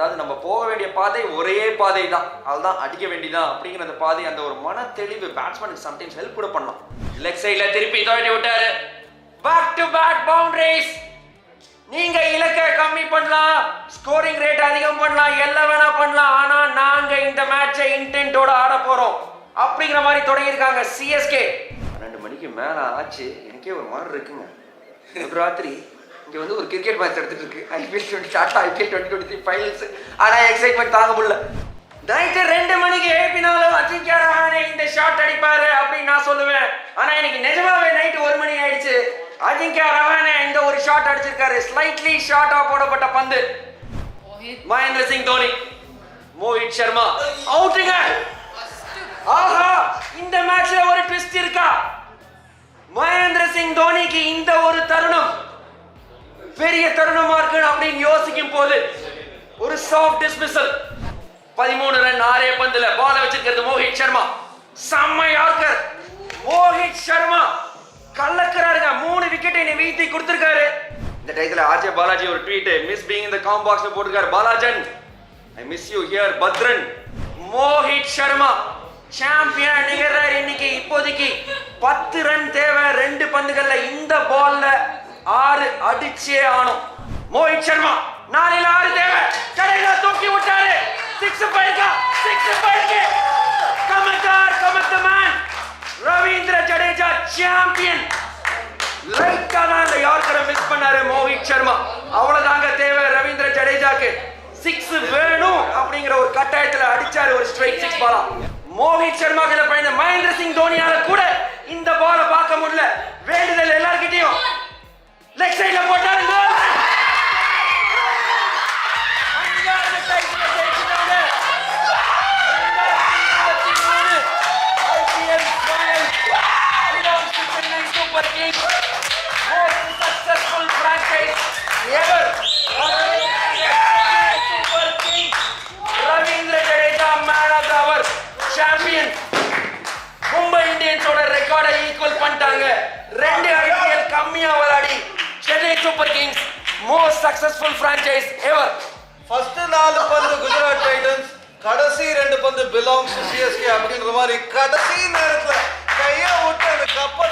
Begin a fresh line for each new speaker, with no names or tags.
அதாவது நம்ம போக வேண்டிய பாதை ஒரே பாதை தான் அதுதான் அடிக்க வேண்டியதான் அப்படிங்கிற அந்த பாதை அந்த ஒரு மன தெளிவு பேட்ஸ்மேனுக்கு சம்டைம்ஸ் ஹெல்ப் கூட பண்ணலாம். லெக் சைடில் திருப்பி தோண்டி விட்டாரு. பேக் டு பேக் பவுண்டரிஸ் நீங்க இலக்கை கம்மி பண்ணலாம். ஸ்கோரிங் ரேட் அதிகம் பண்ணலாம். எல்லாம் வேணா பண்ணலாம். ஆனா நாங்க இந்த மேட்சை இன்டென்ட்டோட ஆட போறோம். அப்படிங்கிற மாதிரி தொடங்கியிருக்காங்க சிஎஸ்கே பன்னெண்டு மணிக்கு மேல ஆச்சு. எனக்கே ஒரு மாதிரி இருக்குங்க. ராத்திரி இங்க வந்து ஒரு கிரிக்கெட் மேட்ச் எடுத்துட்டு இருக்கு. IPL twenty Tata IPL twenty twenty finals ஆனா எக்ஸைட்மெண்ட் தாங்க முடியல. நைட்டு ரெண்டு மணிக்கு எழுப்பினாலும் அஜிங்கியா ரஹானே இந்த ஷாட் அடிப்பாரு அப்படின்னு நான் சொல்லுவேன். ஆனா எனக்கு நிஜமாவே நைட்டு ஒரு மணி ஆயிடுச்சு. அஜிங்கியா ரஹானே இந்த ஒரு ஷாட் அடிச்சிருக்காரு. ஸ்லைட்லி ஷார்ட்டா போடப்பட்ட பந்து. மகேந்திர சிங் தோனி. மோஹித் சர்மா. அவுட்டுங்க. ஆஹா இந்த மேட்ச்ல ஒரு ட்விஸ்ட் இருக்கா? மகேந்திர சிங் தோனிக்கு இந்த ஒரு தருணம். பெரிய தருணமா இருக்கு அப்படின்னு யோசிக்கும் போது ஒரு சாஃப்ட் டிஸ்மிசல் பதிமூணு ரன் ஆறே பந்துல. பால வச்சிருக்கிறது மோஹித் சர்மா. செம்ம யார்கர் மோஹித் சர்மா கலக்குறாருங்க மூணு விக்கெட்டை என்னை வீழ்த்தி கொடுத்திருக்காரு. இந்த டயத்துல ஆர்ஜே பாலாஜி ஒரு ட்வீட் மிஸ் பீங் இந்த காம் பாக்ஸ்ல போட்டிருக்காரு. பாலாஜன் ஐ மிஸ் யூ ஹியர் பத்ரன். மோஹித் சர்மா சாம்பியன் நிகழ்றாரு இன்னைக்கு. இப்போதைக்கு பத்து ரன் தேவை. ரெண்டு பந்துகள்ல இந்த பால்ல ஆறு அடிச்சே ஆனும். மோஹித் சர்மா நாளையில ஆறு தேவை கடையில தூக்கி விட்டாரு. சிக்ஸ் பைக்கா? சிக்ஸ் பைக்கு. கமத்தார் கமத்தமான் ரவீந்திர ஜடேஜா சாம்பியன் லைட்டா தான் அந்த யார்கரை மிஸ் பண்ணாரு மோஹித் சர்மா. அவ்வளவுதாங்க தேவை ரவீந்திர ஜடேஜாக்கு. சிக்ஸ் வேணும் அப்படிங்கிற ஒரு கட்டாயத்துல அடிச்சாரு ஒரு ஸ்ட்ரைக் சிக்ஸ் பாலா மோஹித் சர்மா கிட்ட பயந்த மகேந்திர சிங் தோனியால கூட Chennai super kings most successful franchise ever
first நாலு பந்து குஜராத் டைட்டன்ஸ் கடைசி ரெண்டு பந்து பிலாங்ஸ் சிஎஸ்கே அப்படின்ற மாதிரி கடைசி நேரத்துல கைய விட்டு அந்த கப்பை